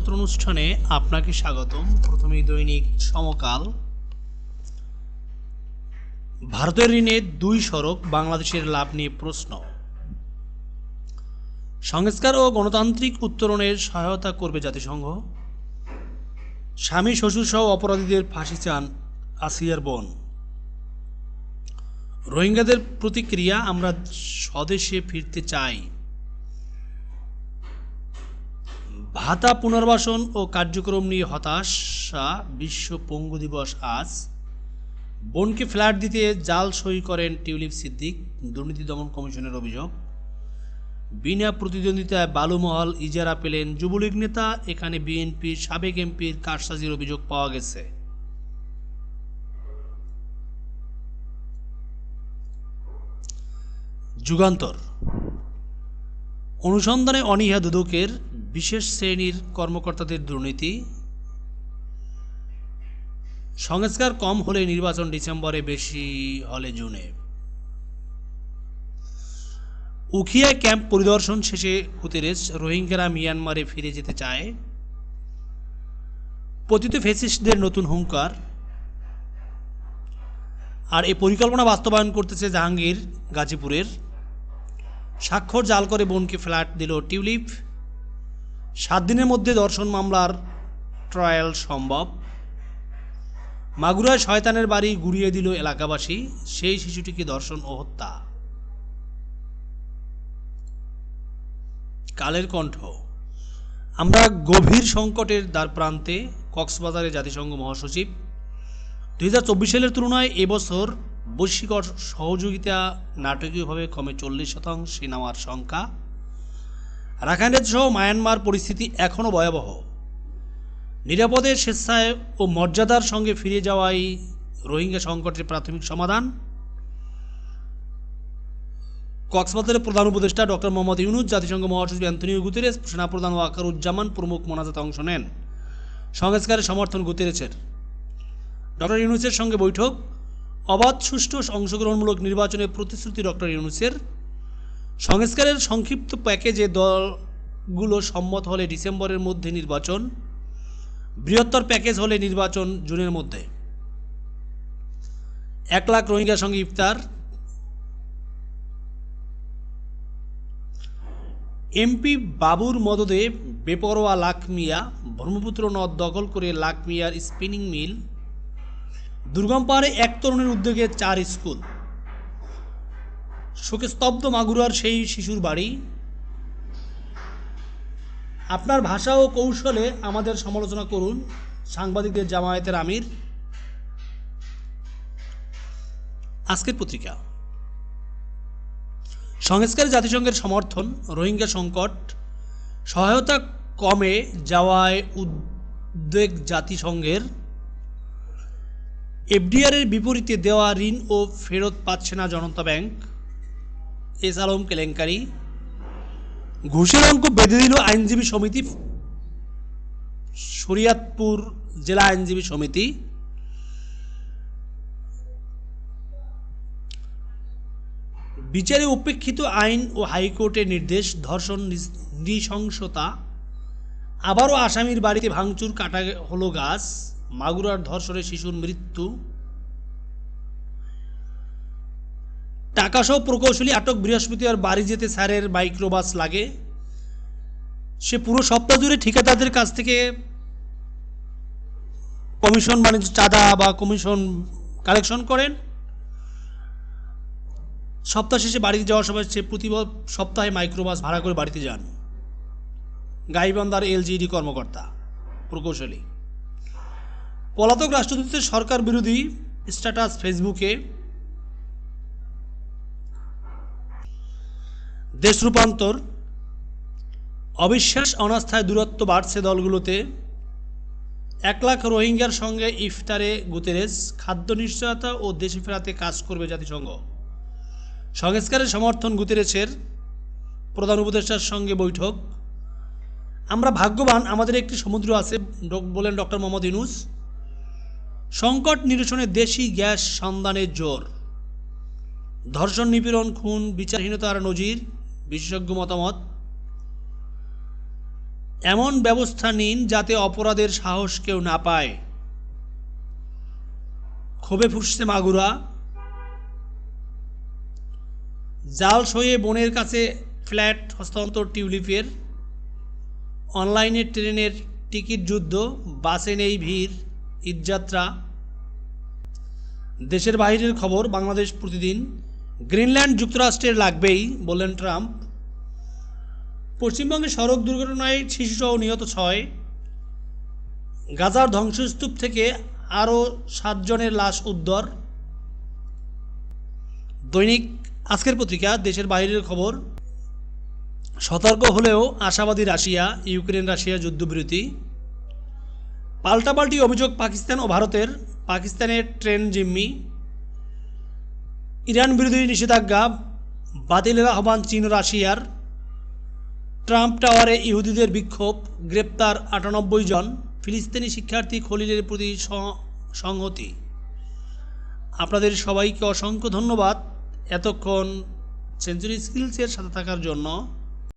সংবাদপত্র অনুষ্ঠানে আপনাকে স্বাগতম। প্রথমেই দৈনিক সমকাল। ভারতের ঋণে দুই সড়ক, বাংলাদেশের লাভ নিয়ে প্রশ্ন। সংস্কার ও গণতান্ত্রিক উত্তরণের সহায়তা করবে জাতিসংঘ। স্বামী, শ্বশুর সহ অপরাধীদের ফাঁসি চান আসিয়ার বোন। রোহিঙ্গাদের প্রতিক্রিয়া আমরা স্বদেশে ফিরতে চাই। ভাতা পুনর্বাসন ও কার্যক্রম নিয়ে হতাশা বিশ্ব পঙ্গু দিবস আজ। বোনকে ফ্ল্যাট দিতে জাল সই করেন টিউলিপ সিদ্দিক, দুর্নীতি দমন কমিশনের অভিযোগ। বিনা প্রতিদ্বন্দ্বিতায় বালুমহল ইজারা পেলেন যুবলীগ নেতা, এখানে বিএনপির সাবেক এমপির কারসাজির অভিযোগ পাওয়া গেছে। যুগান্তর। অনুসন্ধানে অনীহা দুদকের বিশেষ শ্রেণির কর্মকর্তাদের দুর্নীতি। সংস্কার কম হলে নির্বাচন ডিসেম্বরে বেশি হলে জুনে। উখিয়া ক্যাম্প পরিদর্শন শেষে গুতেরেস রোহিঙ্গারা মিয়ানমারে ফিরে যেতে চায়। পতিত ফেসিস্টদের নতুন হুঙ্কার। আর এই পরিকল্পনা বাস্তবায়ন করতেছে জাহাঙ্গীর গাজীপুরের। স্বাক্ষর জাল করে বোনকে ফ্ল্যাট দিল টিউলিপ। সাত দিনের মধ্যে দর্শন মামলার ট্রায়াল সম্ভব। মাগুরায় শয়তানের বাড়ি গুড়িয়ে দিল এলাকাবাসী, সেই শিশুটিকে ধর্ষণ ও হত্যা। কালের কণ্ঠ। আমরা গভীর সংকটের দ্বার প্রান্তে কক্সবাজারে জাতিসংঘ মহাসচিব। দুই হাজার চব্বিশ সালের তুলনায় এবছর বৈশ্বিক সহযোগিতা নাটকীয়ভাবে কমে চল্লিশ শতাংশে নামার সংখ্যা। রাখাইন রাজ্য সহ মায়ানমার পরিস্থিতি এখনও ভয়াবহ। নিরাপদে স্বেচ্ছায় ও মর্যাদার সঙ্গে ফিরে যাওয়াই রোহিঙ্গা সংকটের প্রাথমিক সমাধান। কক্সবাজারের প্রধান উপদেষ্টা ডক্টর মোহাম্মদ ইউনুস, জাতিসংঘ মহাসচিব অ্যান্টনিও গুতেরেস, সেনাপ্রধান ওয়াকারুজ্জামান প্রমুখ মোনাজাতে অংশ নেন। সংস্কারের সমর্থন গুতেরেসের। ডক্টর ইউনুসের সঙ্গে বৈঠক। অবাধ, সুষ্ঠু অংশগ্রহণমূলক নির্বাচনের প্রতিশ্রুতি ডক্টর ইউনুসের। সংস্কারের সংক্ষিপ্ত প্যাকেজে দলগুলো সম্মত হলে ডিসেম্বরের মধ্যে নির্বাচন, বৃহত্তর প্যাকেজ হলে নির্বাচন জুনের মধ্যে। এক লাখ রোহিঙ্গার সঙ্গে ইফতার। এমপি বাবুর মদদে বেপরোয়া লাখ মিয়া, ব্রহ্মপুত্র নদ দখল করে লাখ মিয়ার স্পিনিং মিল। দুর্গম পাহাড়ে এক তরুণের উদ্যোগে চার স্কুল। শোকে স্তব্ধ মাগুরার সেই শিশুর বাড়ি। আপনার ভাষা ও কৌশলে আমাদের সমালোচনা করুন সাংবাদিকদের জামায়াতের আমির। আজকের পত্রিকা। সংস্কারে জাতিসংঘের সমর্থন, রোহিঙ্গা সংকট, সহায়তা কমে যাওয়ায় উদ্বেগ জাতিসংঘের। এফডিআরের বিপরীতে দেওয়া ঋণ ও ফেরত পাচ্ছে না জনতা ব্যাংক। এস আলম কেলেঙ্কারি। ঘুষের অঙ্ক বেঁধে দিল আইনজীবী সমিতি। শরিয়াতপুর জেলা আইনজীবী সমিতি। বিচারে উপেক্ষিত আইন ও হাইকোর্টের নির্দেশ, ধর্ষণ নৃশংসতা। আবারও আসামির বাড়িতে ভাঙচুর, কাটা হলো গাছ। মাগুরার ধর্ষণে শিশুর মৃত্যু। টাকাসহ প্রকৌশলী আটক বৃহস্পতিবার বাড়ি যেতে স্যারের মাইক্রোবাস লাগে। সে পুরো সপ্তাহ জুড়ে ঠিকাদারদের কাছ থেকে কমিশন মানে চাঁদা বা কমিশন কালেকশন করেন। সপ্তাহ শেষে বাড়িতে যাওয়ার সময় সে প্রতি সপ্তাহে মাইক্রোবাস ভাড়া করে বাড়িতে যান। গাইবান্ধার এলজিডি কর্মকর্তা, প্রকৌশলী। পলাতক রাষ্ট্রদূতের সরকার বিরোধী স্ট্যাটাস ফেসবুকে দেশ রূপান্তর অবিশ্বাস অনাস্থায় দূরত্ব বাড়ছে দলগুলোতে। এক লাখ রোহিঙ্গার সঙ্গে ইফতারে গুতেরেস খাদ্য নিশ্চয়তা ও দেশে ফেরাতে কাজ করবে জাতিসংঘ। সংস্কারের সমর্থন গুতেরেসের প্রধান উপদেষ্টার সঙ্গে বৈঠক। আমরা ভাগ্যবান, আমাদের একটি সমুদ্র আছে বলেন ডক্টর মোহাম্মদ ইনুস সংকট নিরসনে দেশি গ্যাস সন্ধানের জোর। ধর্ষণ, নিপীড়ন, খুন, বিচারহীনতার নজির। বিশেষজ্ঞ মতামত, এমন ব্যবস্থা নিন যাতে অপরাধের সাহস কেউ না পায়। ক্ষোভে ফুসছে মাগুরা। জাল সয়ে বোনের কাছে ফ্ল্যাট, হস্তান্তর টিউলিপের। অনলাইনে ট্রেনের টিকিট যুদ্ধ, বাসে নেই ভিড়, ঈদযাত্রা। দেশের বাইরের খবর, বাংলাদেশ প্রতিদিন। গ্রিনল্যান্ড যুক্তরাষ্ট্রের লাগবেই, বললেন ট্রাম্প। পশ্চিমবঙ্গে সড়ক দুর্ঘটনায় শিশুসহ নিহত ছয়। গাজার ধ্বংসস্তূপ থেকে আরও সাতজনের লাশ উদ্ধার। দৈনিক আজকের পত্রিকা, দেশের বাইরের খবর। সতর্ক হলেও আশাবাদী রাশিয়া, ইউক্রেন, রাশিয়া যুদ্ধবিরতি। পাল্টাপাল্টি অভিযোগ পাকিস্তান ও ভারতের। পাকিস্তানের ট্রেন জিম্মি। ইরান বিরোধী নিষেধাজ্ঞা বাতিলের আহ্বান চীন রাশিয়ার। ট্রাম্প টাওয়ারে ইহুদিদের বিক্ষোভ, গ্রেপ্তার আটানব্বই জন ফিলিস্তিনি শিক্ষার্থী খলিলের প্রতি সংহতি। আপনাদের সবাইকে অসংখ্য ধন্যবাদ এতক্ষণ সেঞ্চুরি স্কিলসের সাথে থাকার জন্য।